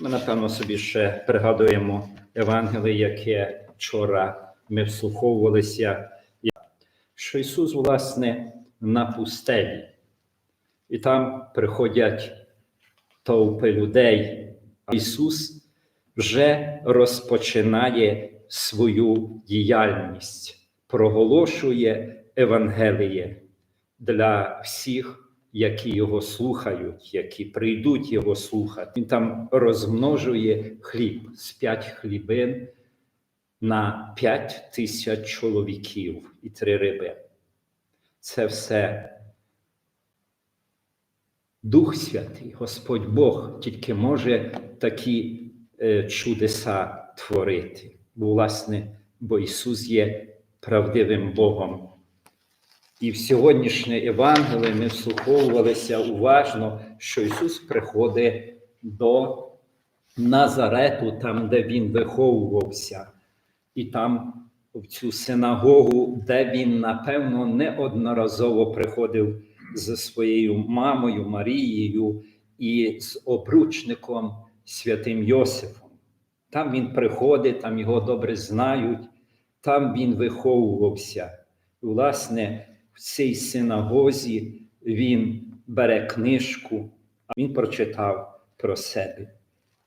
Ми, напевно, собі ще пригадуємо Євангеліє, яке вчора ми вслуховувалися, що Ісус, власне, на пустелі, і там приходять товпи людей. Ісус вже розпочинає свою діяльність, проголошує Евангеліє для всіх які його слухають, які прийдуть його слухати. Він там розмножує хліб з п'ять хлібин на п'ять тисяч чоловіків і три риби. Це все Дух Святий, Господь Бог тільки може такі е, чудеса творити. Бо, власне, бо Ісус є правдивим Богом. І в сьогоднішнє Євангеліє ми вслуховувалися уважно, що Ісус приходить до Назарету, там, де Він виховувався, і там в цю синагогу, де він, напевно, неодноразово приходив зі своєю мамою Марією і з обручником святим Йосифом. Там він приходить, там його добре знають, там він виховувався. І, власне, в цій синагозі він бере книжку, а він прочитав про себе.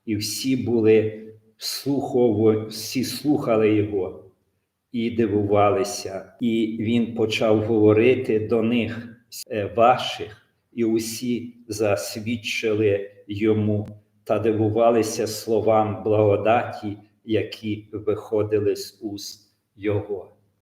І всі були всі слухали його і дивувалися. І він почав говорити до них «Е, ваших, і усі засвідчили йому та дивувалися словам благодаті, які виходили з уст його.